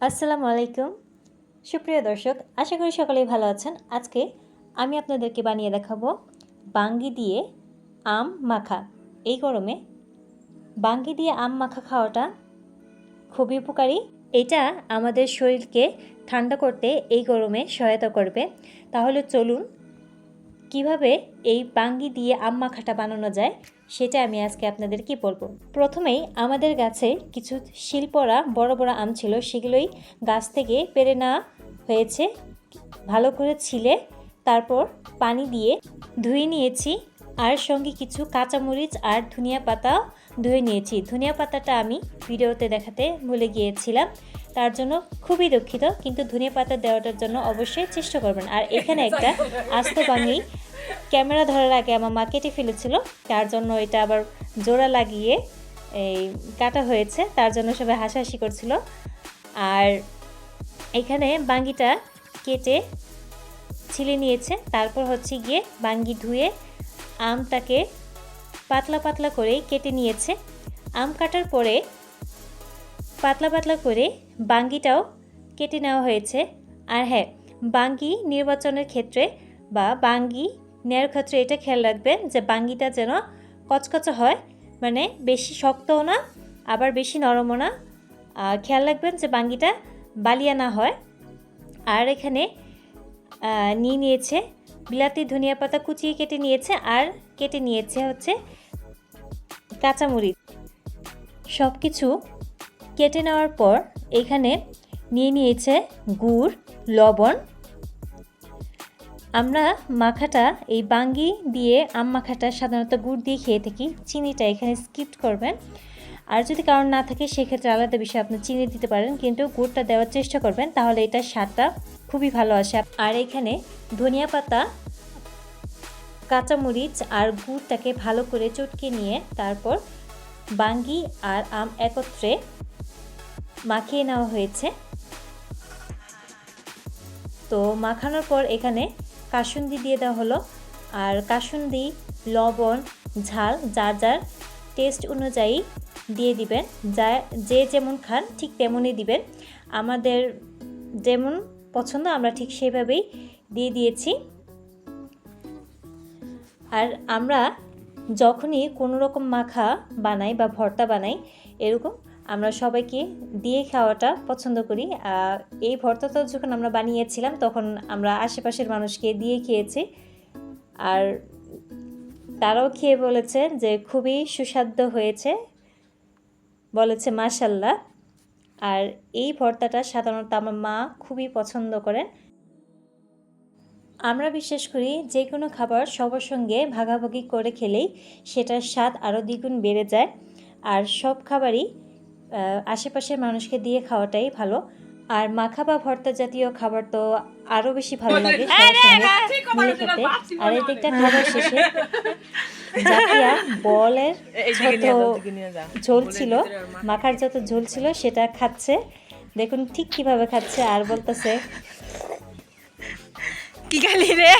আসসালামু আলাইকুম সুপ্রিয় দর্শক, আশা করি সকলেই ভালো আছেন। আজকে আমি আপনাদেরকে বানিয়ে দেখাবো বাঙ্গি দিয়ে আম মাখা। এই গরমে বাঙ্গি দিয়ে আম মাখা খাওয়াটা খুবই উপকারী। এটা আমাদের শরীরকে ঠান্ডা করতে এই গরমে সহায়তা করবে। তাহলে চলুন, কীভাবে এই বাঙ্গি দিয়ে আম মাখাটা বানানো যায় সেটা আমি আজকে আপনাদেরকে বলব? প্রথমেই আমাদের গাছে কিছু শিল্পরা বড় বড় আম ছিল সেগুলোই গাছ থেকে পেরে নেওয়া হয়েছে। ভালো করে ছিলে তারপর পানি দিয়ে ধুয়ে নিয়েছি আর সঙ্গে কিছু কাঁচামরিচ আর ধনিয়া পাতা ধুয়ে নিয়েছি। ধনিয়া পাতাটা আমি ভিডিওতে দেখাতে ভুলে গিয়েছিলাম তার জন্য খুবই দুঃখিত কিন্তু ধনিয়া পাতা দেওয়াটার জন্য অবশ্যই চেষ্টা করবেন। আর এখানে একটা আস্ত বাঙি ক্যামেরা ধরার আগে আমার মা কেটে ফেলেছিল, তার জন্য এটা আবার জোড়া লাগিয়ে এই কাটা হয়েছে, তার জন্য সবাই হাসাহাসি করছিল। আর এখানে বাঙ্গিটা কেটে ছিলে নিয়েছে, তারপর হচ্ছে গিয়ে বাঙ্গি ধুয়ে আমটাকে পাতলা পাতলা করে কেটে নিয়েছে। আম কাটার পরে পাতলা পাতলা করে বাঙ্গিটাও কেটে নেওয়া হয়েছে। আর হ্যাঁ বাঙ্গি নির্বাচনের ক্ষেত্রে বা বাঙ্গি নেওয়ার ক্ষেত্রে এটা খেয়াল রাখবেন যে বাঙ্গিটা যেন কচকচে হয় মানে বেশি শক্তও না, আবার বেশি নরমও না। খেয়াল রাখবেন যে বাঙ্গিটা বালিয়া না হয়। আর এখানে নিয়ে নিয়েছে, বিলাতি ধনিয়া পাতা কুচিয়ে কেটে নিয়েছে, আর কেটে নিয়েছে হচ্ছে কাঁচামরিচ। সব কিছু কেটে নেওয়ার পর এখানে নিয়ে নিয়েছে গুড়, লবণ আমরা মাখাটা, এই বাঙ্গি দিয়ে আম মাখাটা সাধারণত গুড় দিয়ে খেয়ে থাকি। চিনিটা এখানে স্কিপ করবেন। আর যদি কারণ না থাকে, সেক্ষেত্রে আলাদা বিষয়ে আপনি চিনি দিতে পারেন, কিন্তু গুড়টা দেওয়ার চেষ্টা করবেন, তাহলে এটার স্বাদটা খুবই ভালো আসে। আর এখানে ধনিয়া পাতা, কাঁচামরিচ আর গুড়টাকে ভালো করে চটকে নিয়ে তারপর বাঙ্গি আর আম একত্রে মাখিয়ে নেওয়া হয়েছে। তো মাখানোর পর এখানে কাসুন্দি দিয়ে দেওয়া হলো। আর কাসুন্দি, লবণ, ঝাল, যার যার টেস্ট অনুযায়ী দিয়ে দিবেন। যা, যে যেমন খান ঠিক তেমনই দিবেন। আমাদের যেমন পছন্দ, আমরা ঠিক সেভাবেই দিয়ে দিয়েছি। আর আমরা যখনই কোনো রকম মাখা বানাই বা ভর্তা বানাই, এরকম আমরা সবাইকে দিয়ে খাওয়াটা পছন্দ করি। এই ভর্তাটা যখন আমরা বানিয়েছিলাম, তখন আমরা আশেপাশের মানুষকে দিয়ে খেয়েছি। আর তারাও খেয়ে বলেছে যে খুবই সুস্বাদ্য হয়েছে। বলেছে মাশাল্লাহ আর এই ভর্তাটা সাধারণত আমার মা খুবই পছন্দ করেন। আমরা বিশ্বাস করি যে কোনো খাবার সবার সঙ্গে ভাগাভাগি করে খেলেই সেটার স্বাদ আরও দ্বিগুণ বেড়ে যায়। আর সব খাবারই আশেপাশের মানুষকে দিয়ে খাওয়াটাই ভালো। আর মাখা বা ভর্তা জাতীয় খাবার তো আরও বেশি ভালো লাগে খেতে। আর এই দিকটা খাবার শেষে জাকিয়া বলের যত ঝোল ছিল। মাখার যত ঝোল ছিল সেটা খাচ্ছে। দেখুন ঠিক কীভাবে খাচ্ছে আর বলতেছে। কি খালি রে?